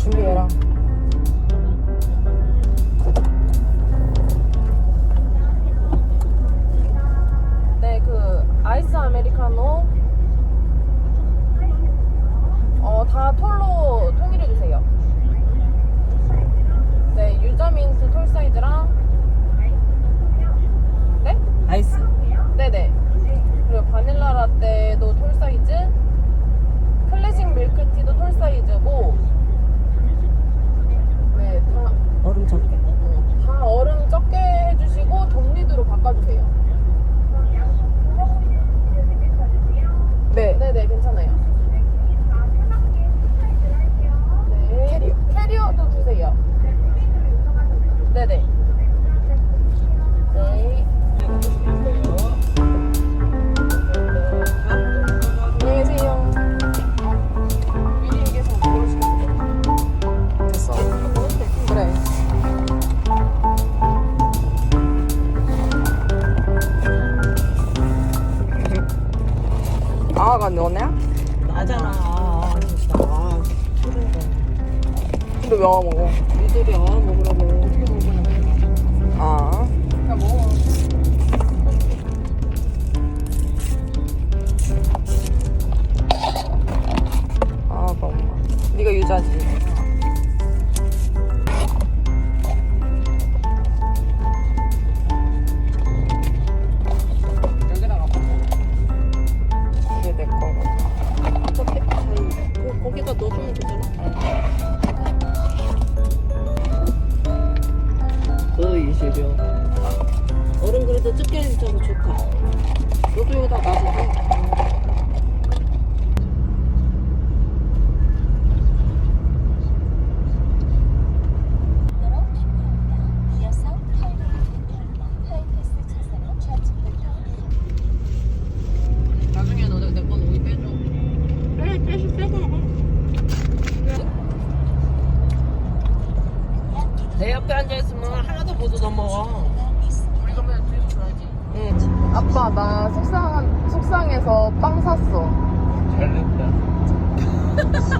준비해라. 네, 그 아이스 아메리카노 어, 다 톨로 통일해 주세요. 네, 유자민트 톨 사이즈랑 out. 거의 시려. 얼음 그래도 적게 해줘서 좋다. 너도 여기다 빼, 내 옆에 앉아있으면 하나도 못 얻어먹어. 우리가 맨날 뒤에서 줘야지. 응. 아빠 나 속상 속상해서 빵 샀어. 약간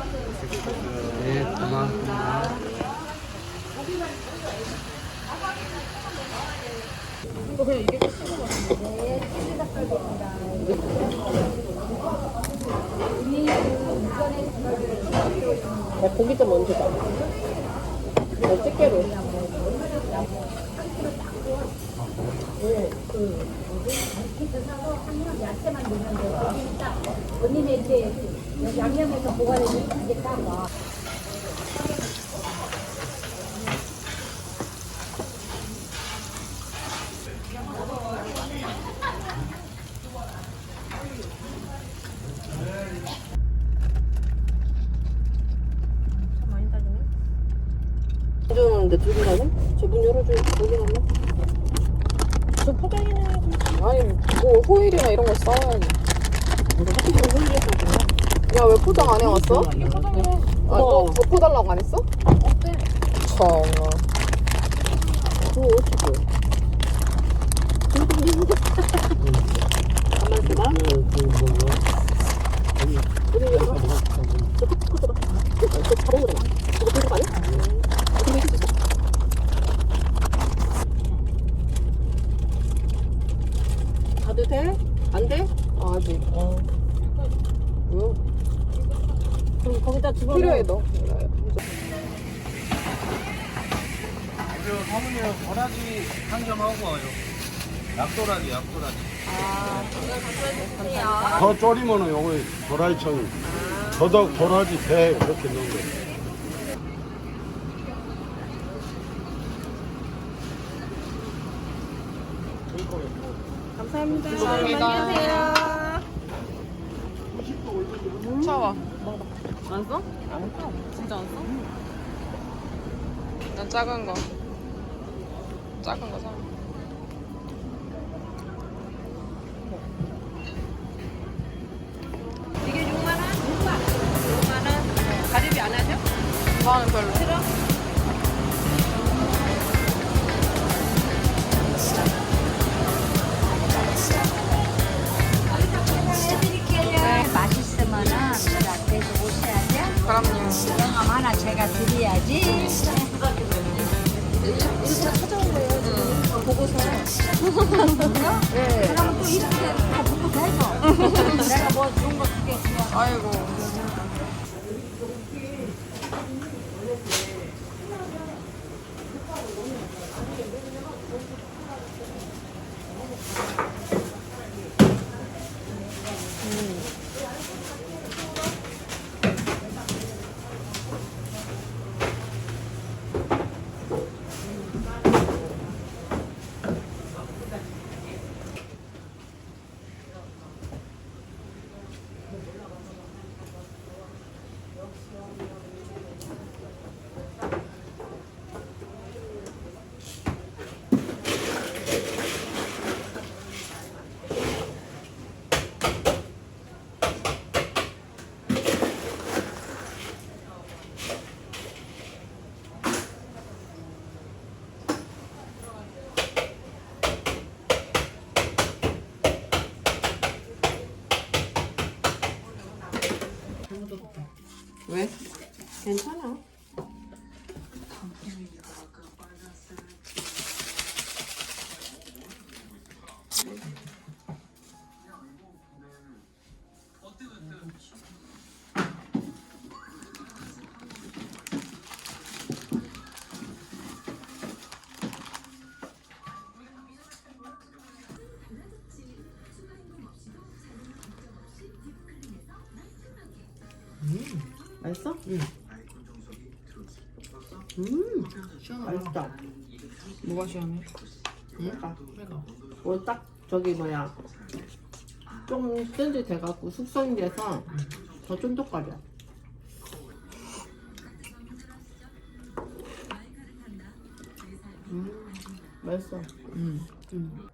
네, 고맙습니다. 그냥 이게 야, 고기 좀 먼저 봐. 너 집게로. 야채만 넣으면 돼. 거기 딱 언니네 양념해서 보관해 놓은 게딱 와. 따지네. 주는데 들고 가냐? 저문 열어줘. 여기 가면. 저 포장이네. 아니 뭐 호일이나 이런 거 싸워야지. 근데 하필 흘려서 그래. 야왜 포장 안 해왔어? 아, 너 덮어달라고 안 했어? 어때? 정아. 그거 어떻게? 가만 있어봐. 그 뭐야? 우리 이거 저 포크 들어. 저 바로 그래. 이거 들고 가냐? 어떻게 해줄 수 있어? 가도 돼? 안 돼? 아직. 어. 왜? 그럼 거기다 집어넣어. 필요해 너. 저 사모님 도라지 한 점 하고 와요. 약도라지, 약도라지. 더 졸이면은 요거 도라이청 더덕 도라지 배 이렇게 넣는 거. 감사합니다. 차와. 안 써? 안 써. 진짜 안 써? 난 작은 거. 작은 거 사. 이게 6만 원? 6만 원. 6만 원. 가리비 안 하죠? 나는 별로. 하나 제가 드려야지. 네. 그러면 또 이렇게 다 보고서 해줘. 내가 뭐 좋은 거 줄게. 아이고. 왜? 괜찮아. 맛있어? 응. 음, 맛있다. 뭐가 시원해? 그러니까. 오늘 딱 저기 뭐야 좀 쫀득 돼갖고 숙성이 돼서 더 쫀득거려. 음, 맛있어. 응. 음.